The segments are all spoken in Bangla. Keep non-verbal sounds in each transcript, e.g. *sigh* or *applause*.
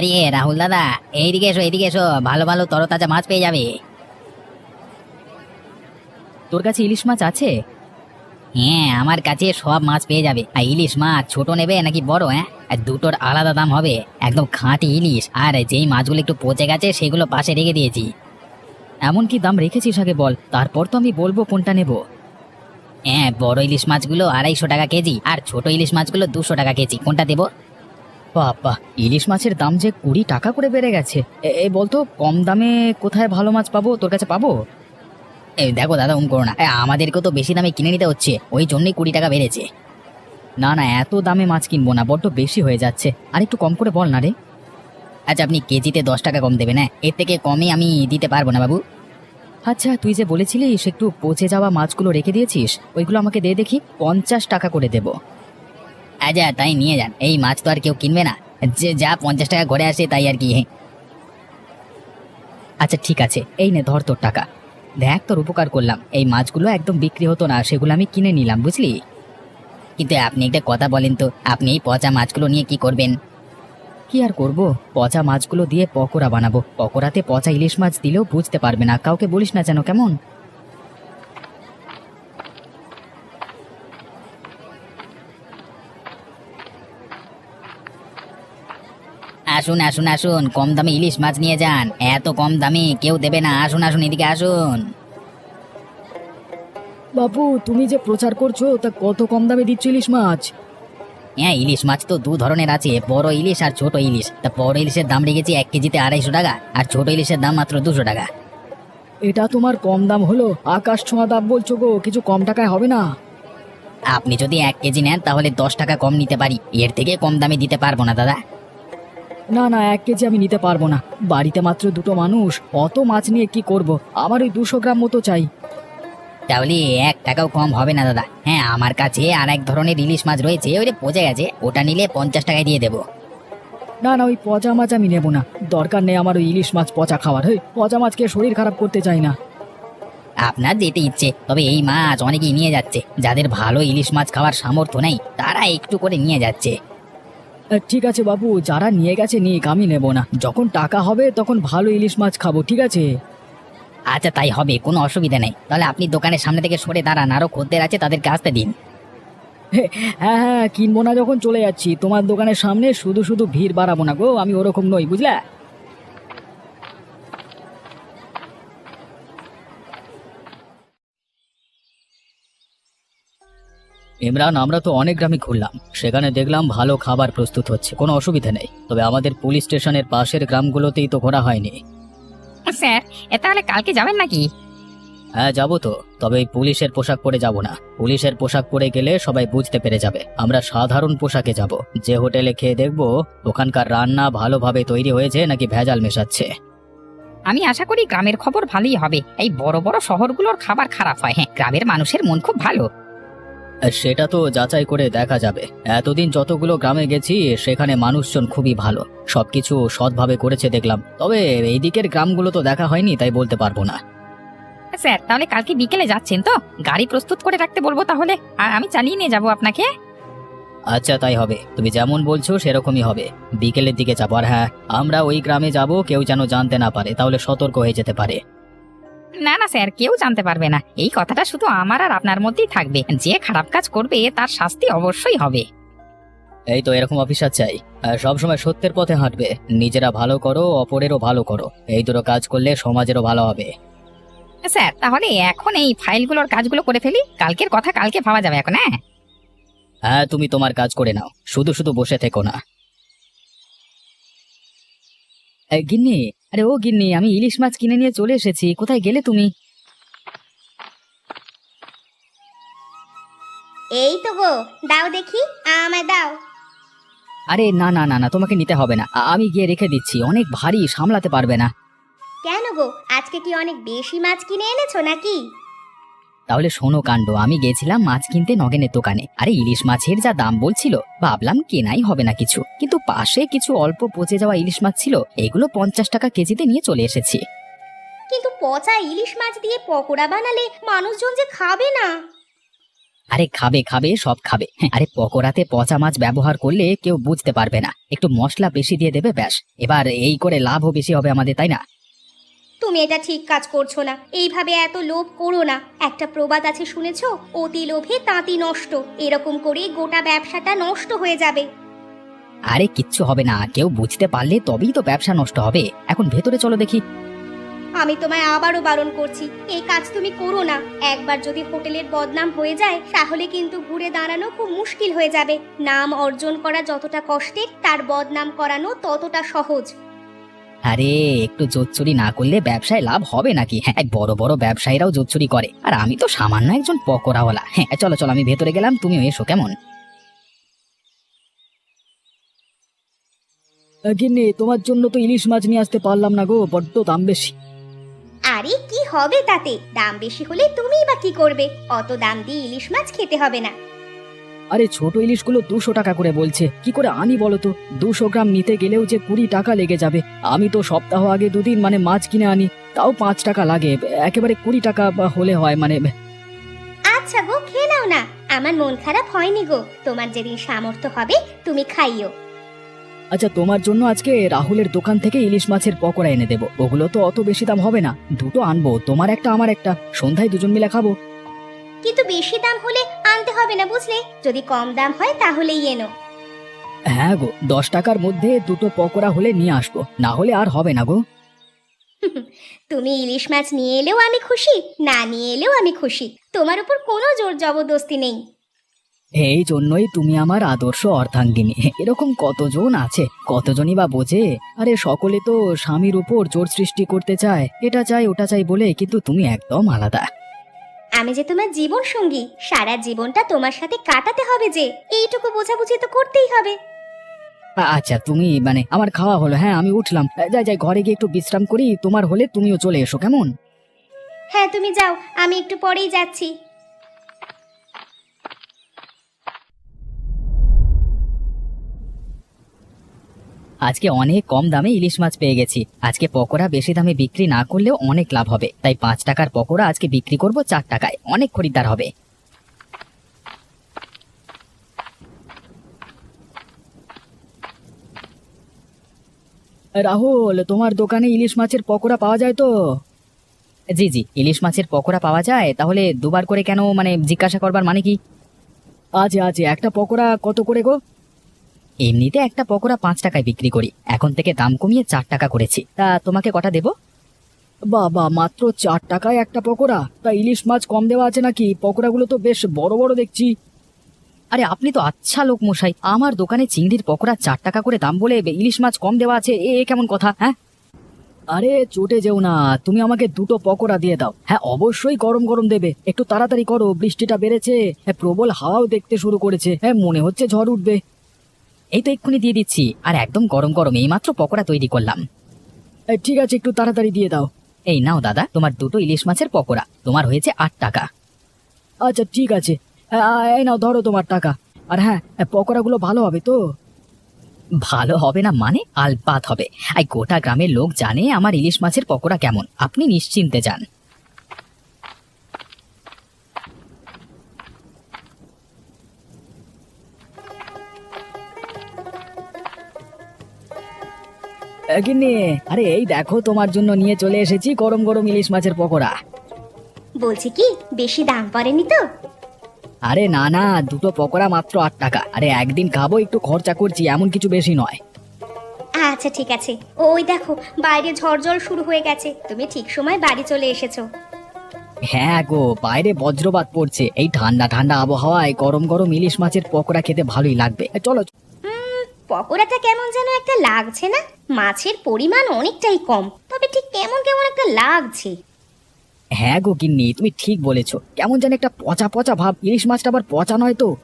আরে রাহুল দাদা, এইদিকে এসো এইদিকে এসো, ভালো ভালো, তরতাজা মাছ পেয়ে যাবে। তোর কাছে ইলিশ মাছ আছে? হ্যাঁ আমার কাছে সব মাছ পেয়ে যাবে। আর ইলিশ মাছ ছোট নেবে নাকি বড় হ্যাঁ? আর দুটোর আলাদা দাম হবে, একদম খাঁটি ইলিশ। আর যেই মাছগুলো একটু পচে গেছে, সেগুলো পাশে রেখে দিয়েছি। এমন কি দাম রেখেছিস আগে বল? তারপর তো আমি বলব কোনটা নেব। হ্যাঁ বড় ইলিশ মাছগুলো আড়াইশো টাকা কেজি, আর ছোট ইলিশ মাছগুলো দুশো টাকা কেজি। কোনটা দেবো? বাবা, ইলিশ মাছের দাম যে কুড়ি টাকা করে বেড়ে গেছে। এ- বলতো, কম দামে কোথায় ভালো মাছ পাবো, তোর কাছে পাবো? এই দেখো দাদা উম করো না। আমাদেরকেও তো বেশি দামে কিনে নিতে হচ্ছে, ওই জন্যই কুড়ি টাকা বেড়েছে। না না, এত দামে মাছ কিনবো না, বড্ড বেশি হয়ে যাচ্ছে। আর একটু কম করে বল না রে। আচ্ছা আপনি কেজিতে দশ টাকা কম দেবেন হ্যাঁ? এর থেকে কমে আমি দিতে পারব না, বাবু। আচ্ছা তুই যে বলেছিলিস, একটু পচে যাওয়া মাছগুলো রেখে দিয়েছিস, ওইগুলো আমাকে দে দেখি, পঞ্চাশ টাকা করে দেবো। আচ্ছা তাই নিয়ে যান। এই মাছ তো আর কেউ কিনবে না। যে যা পঞ্চাশ টাকা ঘরে আসে, তাই আর কি আচ্ছা ঠিক আছে। এই নে, ধর তোর টাকা। দেখ তোর উপকার করলাম। এই মাছগুলো একদম বিক্রি হতো না, সেগুলো আমি কিনে নিলাম, বুঝলি? কিন্তু আপনি একটা কথা বলেন তো, আপনি এই পচা মাছগুলো নিয়ে কি করবেন? কি আর করব? পচা মাছগুলো দিয়ে পকোড়া বানাবো। পকোড়াতে পচা ইলিশ মাছ দিলেও বুঝতে পারবে না। কাউকে বলিস না যেন, কেমন? আসুন আসুন আসুন কম দামে ইলিশ মাছ নিয়ে যান। এত কম দামে কেউ দেবে না। আসুন আসুন এদিকে আসুন। বাবু তুমি যে প্রচার করছ তা কত কম দামে দিচ্ছ ইলিশ মাছ? হ্যাঁ ইলিশ মাছ তো দু ধরনের আছে। বড় ইলিশ আর ছোট ইলিশ। তা বড় ইলিশের দাম রেখেছি এক কেজিতে আড়াইশো টাকা আর ছোট ইলিশের দাম মাত্র দুশো টাকা। এটা তোমার কম দাম হলো? আকাশ ছোঁয়া দাম বলছো গো কিছু কম টাকায় হবে না? আপনি যদি এক কেজি নেন তাহলে দশ টাকা কম নিতে পারি। এর থেকে কম দামে দিতে পারব না দাদা। না না এক কেজি আমি নিতে পারব না। বাড়িতে মাত্র দুটো মানুষ অত মাছ নিয়ে কি করব? আমার ওই দুশো গ্রাম মতো চাই। তাহলে এক টাকাও কম হবে না দাদা। হ্যাঁ আমার কাছে আর এক ধরনের ইলিশ মাছ রয়েছে ওইটা পচে গেছে ওটা নিলে পঞ্চাশ টাকায় দিয়ে দেবো। না না ওই পচা মাছ আমি নেব না। দরকার নেই আমার ওই ইলিশ মাছ পচা খাওয়ার। হই পচা মাছকে শরীর খারাপ করতে চাই না। আপনার যেতে ইচ্ছে তবে এই মাছ অনেকেই নিয়ে যাচ্ছে। যাদের ভালো ইলিশ মাছ খাওয়ার সামর্থ্য নেই তারা একটু করে নিয়ে যাচ্ছে। ঠিক আছে বাবু যারা নিয়ে গেছে নিক আমি নেব না। যখন টাকা হবে তখন ভালো ইলিশ মাছ খাব ঠিক আছে? আচ্ছা তাই হবে কোনো অসুবিধা নেই। তাহলে আপনি দোকানের সামনে থেকে সরে দাঁড়ান আরও খদ্দের আছে তাদেরকে আসতে দিন। হ্যাঁ হ্যাঁ কিনবো না যখন চলে যাচ্ছি। তোমার দোকানের সামনে শুধু শুধু ভিড় বাড়াবো না গো আমি ওরকম নই বুঝলে? ইমরান আমরা তো অনেক গ্রামে ঘুরলাম। সেখানে দেখলাম ভালো খাবার প্রস্তুত হচ্ছে কোনো অসুবিধা নেই। তবে আমাদের পুলিশ স্টেশনের পাশের গ্রামগুলোতেই তো ঘোরা হয়নি। স্যার এ তাহলে কালকে যাবেন নাকি? হ্যাঁ যাব তো। তবে এই পুলিশের পোশাক পরে যাব না। পুলিশের পোশাক পরে গেলে সবাই বুঝতে পেরে যাবে। আমরা সাধারণ পোশাকে যাব। যে হোটেলে খেয়ে দেখব ওখানকার রান্না ভালোভাবে তৈরি হয়েছে নাকি ভেজাল মেশাচ্ছে। আমি আশা করি গ্রামের খবর ভালোই হবে। এই বড় বড় শহরগুলোর খাবার খারাপ হয়। হ্যাঁ গ্রামের মানুষের মন খুব ভালো। সেটা তো যাচাই করে দেখা যাবে। এতদিন যতগুলো গ্রামে গেছি সেখানে মানুষজন খুবই ভালো। সবকিছু সৎভাবে করেছে দেখলাম। তবে এই দিকের গ্রামগুলো তো দেখা হয়নি তাই বলতে পারব না। স্যার তাহলে কালকে বিকেলে যাচ্ছেন তো? গাড়ি প্রস্তুত করে রাখতে বলব তাহলে। আর আমি চালিয়ে নিয়ে যাব আপনাকে। আচ্ছা তাই হবে। তুমি যেমন বলছো সেরকমই হবে। বিকেলের দিকে যাব। আর হ্যাঁ আমরা ওই গ্রামে যাব কেউ যেন জানতে না পারে তাহলে সতর্ক হয়ে যেতে পারে। না না স্যার কেউ জানতে পারবে না। এই কথাটা শুধু আমার আর আপনার মধ্যেই থাকবে। যে খারাপ কাজ করবে তার শাস্তি অবশ্যই হবে। এই তো এরকম অফিসার চাই। আর সবসময় সত্যের পথে হাঁটবে। নিজেরা ভালো করো অপরেরও ভালো করো। এই দুটো কাজ করলে সমাজেরও ভালো হবে। স্যার তাহলে এখন এই ফাইলগুলোর কাজগুলো করে ফেলি। কালকের কথা কালকে ভাবা যাবে এখন হ্যাঁ? হ্যাঁ তুমি তোমার কাজ করে নাও। শুধু শুধু বসে থেকো না। গিন্নি আরে ও গিন্নি আমি ইলিশ মাছ কিনে নিয়ে চলে এসেছি। কোথায় গেলে তুমি? এই তো গো দাও দেখি আমায় দাও। আরে না না না না তোমাকে নিতে হবে না। আ- আমি গিয়ে রেখে দিচ্ছি অনেক ভারী সামলাতে পারবে না। কেন গো আজকে কি অনেক বেশি মাছ কিনে এনেছো নাকি? তাহলে শোনো কাণ্ড আমি গেছিলাম মাছ কিনতে নগেনের দোকানে। আরে ইলিশ মাছের যা দাম বলছিল ভাবলাম কেনাই হবে না কিছু। কিন্তু পাশে কিছু অল্প পচে যাওয়া ইলিশ মাছ ছিল এগুলো পঞ্চাশ টাকা কেজিতে নিয়ে চলে এসেছি। কিন্তু পচা ইলিশ মাছ দিয়ে পকোড়া বানালে মানুষজন যে খাবে না। আরে খাবে খাবে সব খাবে। হ্যাঁ, আরে পকোড়াতে পচা মাছ ব্যবহার করলে কেউ বুঝতে পারবে না। একটু মশলা বেশি দিয়ে দেবে ব্যাস। এবার এই করে লাভও বেশি হবে আমাদের তাই না? তুমি এটা ঠিক কাজ করছ না। এইভাবে এত লোভ করো না। একটা প্রবাদ আছে শুনেছো? অতি লোভে তাঁতি নষ্ট। এরকম করে গোটা ব্যবসাটা নষ্ট হয়ে যাবে। আরে কিচ্ছু হবে না। কেউ বুঝতে পারলে তবেই তো ব্যবসা নষ্ট হবে। এখন ভেতরে চলো দেখি। আমি তোমায় আবারও বারণ করছি। এই কাজ তুমি করো না। একবার যদি হোটেলের বদনাম হয়ে যায় তাহলে কিন্তু ঘুরে দাঁড়ানো খুব মুশকিল হয়ে যাবে। নাম অর্জন করা যতটা কষ্টের তার বদনাম করানো ততটা সহজ। আরে একটু জোচ্চুরি না করলে ব্যবসায় লাভ হবে নাকি? হ্যাঁ বড় বড় ব্যবসায়ীরাও জোচ্চুরি করে। আর আমি তো সামান্য একজন পকোড়াওয়ালা। হ্যাঁ চলো চলো আমি ভেতরে গেলাম তুমিও এসো কেমন? গিন্নি তোমার জন্য তো ইলিশ মাছ নিয়ে আসতে পারলাম না গো বড্ড দাম বেশি। আরে কি হবে তাতে? দাম বেশি হলে তুমিই বা কি করবে? অত দাম দিয়ে ইলিশ মাছ খেতে হবে না। আরে ছোট ইলিশগুলো দুশো টাকা করে বলছে। কি করে আনি বলো তো? দুশো গ্রাম নিতে গেলেও যে কুড়ি টাকা লেগে যাবে। আমি তো সপ্তাহ আগে দুদিন মানে মাছ কিনে আনি তাও পাঁচ টাকা লাগে। একেবারে কুড়ি টাকা হলে হয় মানে। আচ্ছা গো খেয়ে নাও না। আমার মন খারাপ হয়নি গো। তোমার যেদিন সামর্থ্য হবে তুমি খাইও। আচ্ছা তোমার জন্য আজকে রাহুলের দোকান থেকে ইলিশ মাছের পকোড়া এনে দেবো। ওগুলো তো অত বেশি দাম হবে না। দুটো আনব। তোমার একটা আমার একটা। সন্ধ্যায় দুজন মিলে খাব। কিন্তু বেশি দাম হলে আনতে হবে না বুঝলে? যদি কম দাম হয় তাহলেই এনো। হ্যাঁ গো দশ টাকার মধ্যে দুটো পকোড়া হলে নিয়ে আসব না হলে আর হবে না গো। *laughs* তুমি ইলিশ মাছ নিয়ে এলেও আমি খুশি না নিয়ে এলেও আমি খুশি। তোমার উপর কোনো জোর জবরদস্তি নেই। এই জন্যই তুমি আমার আদর্শ অর্থাঙ্গিনী *laughs* এরকম কতজন আছে কতজনই বা বোঝে? আরে সকলে তো স্বামীর উপর জোর সৃষ্টি করতে চায় এটা চাই ওটা চাই বলে কিন্তু তুমি একদম আলাদা। আমি যে তোমার জীবন সঙ্গী সারা জীবনটা তোমার সাথে কাটাতে হবে যে এইটুকু বোঝাবুঝি তো করতেই হবে। আচ্ছা তুমি মানে আমার খাওয়া হলো হ্যাঁ আমি উঠলাম। যাই যাই ঘরে গিয়ে একটু বিশ্রাম করি তোমার হলে তুমিও চলে এসো কেমন? হ্যাঁ তুমি যাও আমি একটু পরেই যাচ্ছি। আজকে অনেক কম দামে ইলিশ মাছ পেয়ে গেছি। আজকে পকোড়া বেশি দামে বিক্রি না করলেও অনেক লাভ হবে। তাই পাঁচ টাকার পকোড়া আজকে বিক্রি করব চার টাকায়। অনেক খরিদ্দার হবে। রাহুল, তোমার দোকানে ইলিশ মাছের পকোড়া পাওয়া যায় তো? জি জি, ইলিশ মাছের পকোড়া পাওয়া যায়। তাহলে দুবার করে কেন মানে জিজ্ঞাসা করবার মানে কি? আছে আছে একটা পকোড়া কত করে গো? এমনিতে একটা পকোড়া পাঁচ টাকায় বিক্রি করি। এখন থেকে দাম কমিয়ে চার টাকা করেছি। তা তোমাকে কটা দেবো? বাবা মাত্র চার টাকায় একটা পকোড়া। তা ইলিশ মাছ কম দেওয়া আছে নাকি? পকোড়াগুলো তো বেশ বড় বড় দেখছি। আরে আপনি তো আচ্ছা লোক মশাই। আমার দোকানে চিংড়ির পকোড়া চার টাকা করে দাম বলে ইলিশ মাছ কম দেওয়া আছে। এ এ কেমন কথা হ্যাঁ? আরে চটে যেও না। তুমি আমাকে দুটো পকোড়া দিয়ে দাও। হ্যাঁ অবশ্যই গরম গরম দেবে। একটু তাড়াতাড়ি করো বৃষ্টিটা বেড়েছে। হ্যাঁ প্রবল হাওয়াও দেখতে শুরু করেছে। হ্যাঁ মনে হচ্ছে ঝড় উঠবে। এই তো এক্ষুনি দিয়ে দিচ্ছি। আর একদম গরম গরম এইমাত্র পকোড়া তৈরি করলাম। ঠিক আছে একটু তাড়াতাড়ি দিয়ে দাও। এই নাও দাদা তোমার দুটো ইলিশ মাছের পকোড়া তোমার হয়েছে আট টাকা। আচ্ছা ঠিক আছে। এই নাও ধরো তোমার টাকা। আর হ্যাঁ পকোড়াগুলো ভালো হবে তো? ভালো হবে না মানে? আলপাত হবে। এই গোটা গ্রামের লোক জানে আমার ইলিশ মাছের পকোড়া কেমন। আপনি নিশ্চিন্তে যান। গিন্নি আরে এই দেখো তোমার জন্য নিয়ে চলে এসেছি গরম গরম ইলিশ মাছের পকোড়া। বলছি কি বেশি দাম পড়েনি তো? আরে না না দুটো পকোড়া মাত্র আট টাকা। আরে একদিন খাব একটু খরচা করছি এমন কিছু বেশি নয়। আচ্ছা ঠিক আছে। ওই দেখো বাইরে ঝড় শুরু হয়ে গেছে। তুমি ঠিক সময় বাড়ি চলে এসেছ। হ্যাঁ গো বাইরে বজ্রপাত পড়ছে। এই ঠান্ডা ঠান্ডা আবহাওয়ায় গরম গরম ইলিশ মাছের পকোড়া খেতে ভালোই লাগবে। চলো। পকোড়াটা কেমন যেন একটা লাগছে না? মাছের পরিমাণ অনেকটাই কম তবে ঠিক কেমন কেমন একটা লাগছে। হ্যাঁ গো গিন্নি তুমি ঠিক বলেছ। কেমন যেন একটা পচা পচা ভাব। ইলিশ মাছটা আবার পচা নয় তো?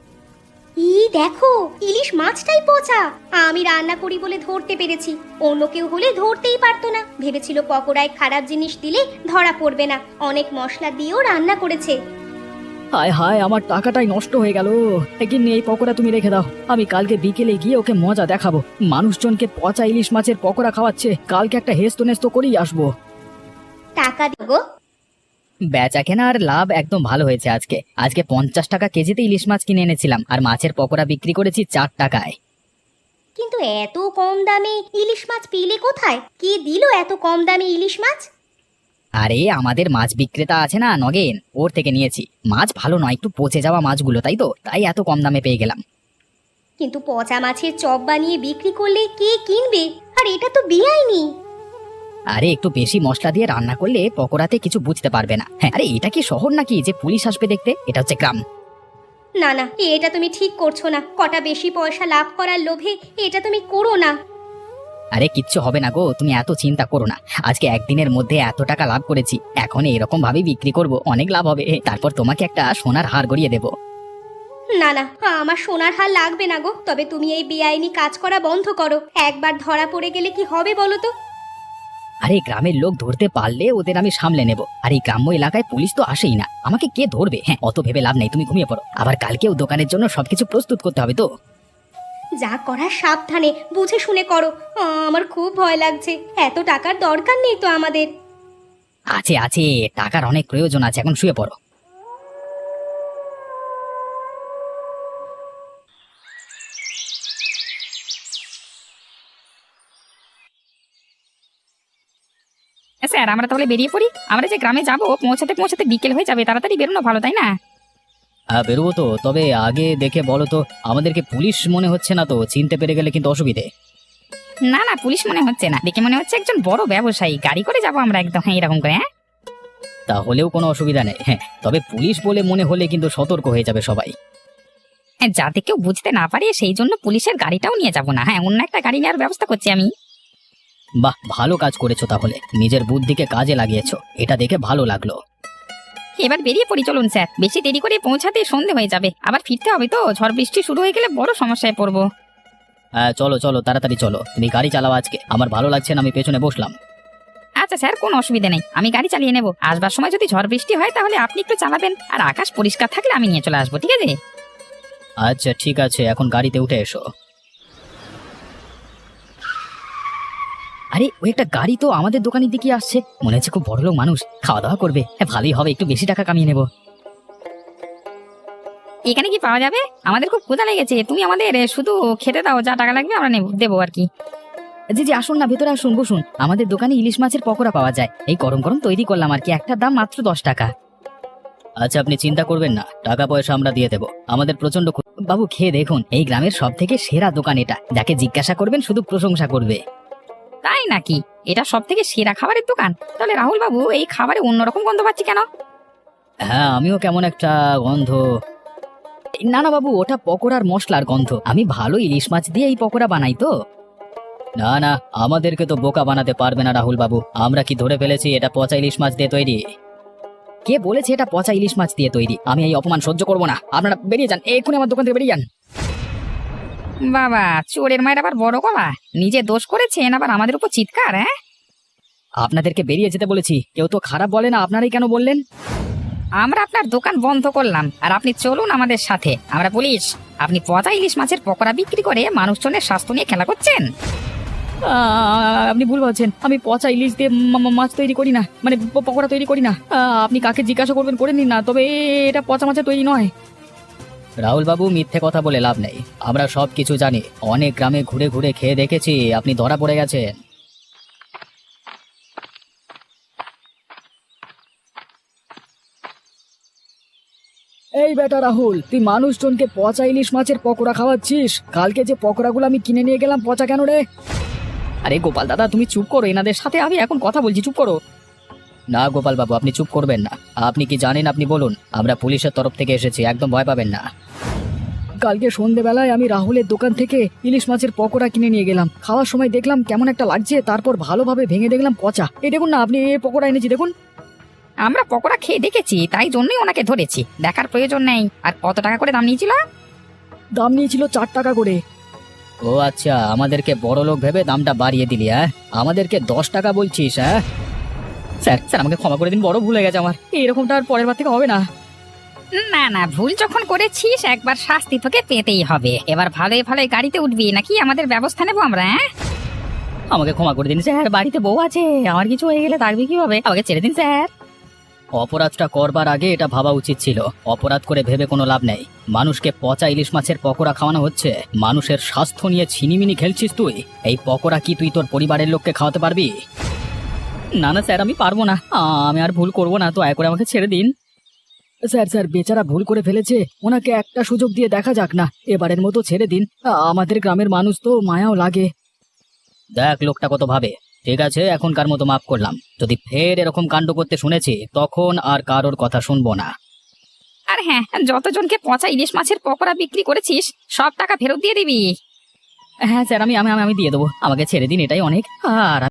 ই দেখো ইলিশ মাছটাই পচা। আমি রান্না করি বলে ধরতে পেরেছি। অন্য কেউ হলে ধরতেই পারতো না। ভেবেছিল পকোড়ায় খারাপ জিনিস দিলে ধরা পড়বে না। অনেক মশলা দিয়েও রান্না করেছে। হায় হায় আমার টাকাটাই নষ্ট হয়ে গেল। গিন্নি এই পকোড়া তুমি রেখে দাও। আমি কালকে বিকেলে গিয়ে ওকে মজা দেখাবো। মানুষজনকে পচা ইলিশ মাছের পকোড়া খাওয়াচ্ছে। কালকে একটা হেস্ত নেস্ত করেই আসব। টাকা দেবো বেচা কেনা আর লাভ একদম ভালো হয়েছে আজকে। আজকে পঞ্চাশ টাকা কেজিতে ইলিশ মাছ কিনে এনেছিলাম আর মাছের পকোড়া বিক্রি করেছি চার টাকায়। কিন্তু এত কম দামে ইলিশ মাছ পেলে কোথায়? কে দিল এত কম দামে ইলিশ মাছ? আরে আমাদের মাছ বিক্রেতা আছে না নগেন? ওর থেকে নিয়েছি। মাছ ভালো নয় একটু পচে যাওয়া মাছগুলো তাই তো? তাই এত কম দামে পেয়ে গেলাম। কিন্তু পচা মাছের চপ বানিয়ে বিক্রি করলে কে কিনবে? আর এটা তো বেআইনি। আরে একটু বেশি মশলা দিয়ে রান্না করলে পকোড়াতে কিছু বুঝতে পারবে না। হ্যাঁ আরে এটা কি শহর নাকি? যে পুলিশ আসবে দেখতে এটা হচ্ছে গ্রাম। না না এটা তুমি ঠিক করছ না। কটা বেশি পয়সা লাভ করার লোভে এটা তুমি করো না। আরে কিচ্ছু হবে না গো তুমি এত চিন্তা করো না। আজকে একদিনের মধ্যে এত টাকা লাভ করেছি এখন এরকম ভাবে বিক্রি করব অনেক লাভ হবে। তারপর তোমাকে একটা সোনার হার গড়িয়ে দেবো। না না আমার সোনার হার লাগবে না গো তবে তুমি এই বেআইনি কাজ করা বন্ধ করো। একবার ধরা পড়ে গেলে কি হবে বলো তো? আরে গ্রামের লোক ধরতে পারলে ওদের আমি সামলে নেব। আর এই গ্রাম্য এলাকায় পুলিশ তো আসেই না। আমাকে কে ধরবে? হ্যাঁ অত ভেবে লাভ নেই তুমি ঘুমিয়ে পড়ো। আবার কালকেও দোকানের জন্য সবকিছু প্রস্তুত করতে হবে তো? যা করার সাবধানে, বুঝে শুনে করো। আমার খুব ভয় লাগছে। এত টাকার দরকার নেই তো আমাদের। আছে আছে, টাকার অনেক প্রয়োজন আছে, এখন শুয়ে পড়ো। স্যার, আমরা তাহলে বেরিয়ে পড়ি। আমরা যে গ্রামে যাব, পৌঁছাতে পৌঁছাতে বিকেল হয়ে যাবে, তাড়াতাড়ি বেরোনো ভালো, তাই না? হ্যাঁ বেরোবো তো। তবে আগে দেখে বলো তো আমাদেরকে পুলিশ মনে হচ্ছে না তো? চিনতে পেরে গেলে কিন্তু অসুবিধে। না না পুলিশ মনে হচ্ছে না। দেখে মনে হচ্ছে একজন বড় ব্যবসায়ী। গাড়ি করে যাব আমরা একদম হ্যাঁ এরকম করে হ্যাঁ? তাহলেও কোনো অসুবিধা নেই। হ্যাঁ তবে পুলিশ বলে মনে হলে কিন্তু সতর্ক হয়ে যাবে সবাই। হ্যাঁ, যাতে কেউ বুঝতে না পারে সেই জন্য পুলিশের গাড়িটাও নিয়ে যাব না। হ্যাঁ অন্য একটা গাড়ি নেওয়ার ব্যবস্থা করছি আমি। বাহ ভালো কাজ করেছ তাহলে। নিজের বুদ্ধিকে কাজে লাগিয়েছো। এটা দেখে ভালো লাগল। এবার বেরিয়ে পড়ি চলুন স্যার। বেশি দেরি করে পৌঁছাতে সন্ধে হয়ে যাবে। আবার ফিরতে হবে তো ঝড় বৃষ্টি শুরু হয়ে গেলে বড় সমস্যায় পড়ব। হ্যাঁ চলো চলো তাড়াতাড়ি চলো। তুমি গাড়ি চালাও আজকে। আমার ভালো লাগছে না আমি পেছনে বসলাম। আচ্ছা স্যার কোনো অসুবিধা নেই। আমি গাড়ি চালিয়ে নেব। আসবার সময় যদি ঝড় বৃষ্টি হয় তাহলে আপনি একটু চালাবেন। আর আকাশ পরিষ্কার থাকলে আমি নিয়ে চলে আসব ঠিক আছে? আচ্ছা ঠিক আছে। এখন গাড়িতে উঠে এসো। আরে ওই একটা গাড়ি তো আমাদের দোকানের দিকে আসছে। মনে হচ্ছে খুব বড় লোক মানুষ। খাওয়া দাওয়া করবে। হ্যাঁ ভালোই হবে। একটু বেশি টাকা কামিয়ে নেব। এখানে কি পাওয়া যাবে? আমাদের খুব ক্ষুধা লেগেছে। তুমি আমাদের শুধু খেতে দাও। যা টাকা লাগবে আমরা দেবো আর কি। জি জি আসুন না ভেতরে আসুন বসুন। আমাদের দোকানে ইলিশ মাছের পকোড়া পাওয়া যায়। এই গরম গরম তৈরি করলাম আর কি। একটা দাম মাত্র দশ টাকা। আচ্ছা আপনি চিন্তা করবেন না। টাকা পয়সা আমরা দিয়ে দেবো। আমাদের প্রচণ্ড বাবু খেয়ে দেখুন। এই গ্রামের সব থেকে সেরা দোকান এটা। যাকে জিজ্ঞাসা করবেন শুধু প্রশংসা করবে। তাই নাকি? এটা সব থেকে সেরা খাবারের দোকান। তাহলে রাহুল বাবু এই খাবারে অন্যরকম গন্ধ পাচ্ছি কেন? হ্যাঁ আমিও কেমন একটা গন্ধ। না না বাবু, ওটা পকোড়ার মশলার গন্ধ। আমি ভালো ইলিশ মাছ দিয়ে এই পকোড়া বানাই তো। না না, আমাদেরকে তো বোকা বানাতে পারবে না রাহুল বাবু আমরা কি ধরে ফেলেছি এটা পচা ইলিশ মাছ দিয়ে তৈরি? কে বলেছে এটা পচা ইলিশ মাছ দিয়ে তৈরি? আমি এই অপমান সহ্য করব না। আপনারা বেরিয়ে যান, এক্ষুনি আমার দোকান থেকে বেরিয়ে যান। বাবা চোরের মায়ের আবার বড় গলা। নিজে দোষ করেছেন আবার আমাদের উপর চিৎকার হ্যাঁ? আপনাদেরকে বেরিয়ে যেতে বলেছি। কেউ তো খারাপ বলে না আপনারাই কেন বললেন? আমরা আপনার দোকান বন্ধ করলাম আর আপনি চলুন আমাদের সাথে। আমরা পুলিশ আপনি পচা ইলিশ মাছের পকোড়া বিক্রি করে মানুষজনের স্বাস্থ্য নিয়ে খেলা করছেন? আপনি ভুল বলছেন আমি পচা ইলিশ দিয়ে মাছ তৈরি করি না। মানে পকোড়া তৈরি করি না। আপনি কাকে জিজ্ঞাসা করবেন করে নিন না তবে এটা পচা মাছের তৈরি নয়। রাহুল বাবু মিথ্যে কথা বলে লাভ নেই। আমরা সব কিছু জানি। অনেক গ্রামে ঘুরে ঘুরে খেয়ে দেখেছি আপনি ধরা পড়ে গেছেন। এই বেটা রাহুল তুই মানুষজনকে পচা ইলিশ মাছের পকোড়া খাওয়াচ্ছিস? কালকে যে পকোড়াগুলো আমি কিনে নিয়ে গেলাম পচা কেন রে? আরে গোপাল দাদা তুমি চুপ করো এনাদের সাথে আমি এখন কথা বলছি চুপ করো। না গোপাল বাবু আপনি চুপ করবেন না। আপনি কি জানেন আপনি বলুন। আমরা পুলিশের তরফ থেকে এসেছি একদম ভয় পাবেন না। কালকে সন্ধেবেলায় আমি রাহুলের দোকান থেকে ইলিশ মাছের পকোড়া কিনে নিয়ে গেলাম। খাওয়ার সময় দেখলাম কেমন একটা লাগছে তারপর ভালোভাবে ভেঙে দেখলাম পচা। এই দেখুন না আপনি এই পকোড়া এনেছি দেখুন। আমরা পকোড়া খেয়ে দেখেছি তাই জন্যই ওনাকে ধরেছি। দেখার প্রয়োজন নেই। আর কত টাকা করে দাম নিয়েছিল? দাম নিয়েছিল চার টাকা করে। ও আচ্ছা আমাদেরকে বড় লোক ভেবে দামটা বাড়িয়ে দিলি হ্যাঁ আমাদেরকে দশ টাকা বলছিস হ্যাঁ স্যার স্যার আমাকে ক্ষমা করে দিন বড় ভুলে গেছে আমার। এরকমটা আর পরের বার থেকে হবে না। না না ভুল যখন করেছিস একবার শাস্তি তোকে পেতেই হবে। এবার ভালোই ভালোই গাড়িতে উঠবি নাকি আমাদের ব্যবস্থা নেব আমরা হ্যাঁ আমাকে ক্ষমা করে দিন স্যার। বাড়িতে বউ আছে আমার কিছু হয়ে গেলে থাকবে কীভাবে আমাকে ছেড়ে দিন স্যার। অপরাধটা করবার আগে এটা ভাবা উচিত ছিল। অপরাধ করে ভেবে কোনো লাভ নেই। মানুষকে পচা ইলিশ মাছের পকোড়া খাওয়ানো হচ্ছে। মানুষের স্বাস্থ্য নিয়ে ছিনিমিনি খেলছিস তুই। এই পকোড়া কি তুই তোর পরিবারের লোককে খাওয়াতে পারবি? না না স্যার আমি পারব না। আমি আর ভুল করব না দয়া করে আমাকে ছেড়ে দিন। স্যার স্যার বেচারা ভুল করে ফেলেছে। ওনাকে একটা সুযোগ দিয়ে দেখা যাক না। এবারের মতো ছেড়ে দিন। আমাদের গ্রামের মানুষ তো মায়াও লাগে। দেখ লোকটা কত ভাবে। ঠিক আছে এখনকার মতো মাফ করলাম। যদি ফের এরকম কাণ্ড করতে শুনেছি তখন আর কারোর কথা শুনব না। আর হ্যাঁ যতজনকে পচা ইলিশ মাছের পকোড়া বিক্রি করেছিস সব টাকা ফেরত দিয়ে দিবি। হ্যাঁ স্যার আমি আমি আমি দিয়ে দেবো। আমাকে ছেড়ে দিন এটাই অনেক। আর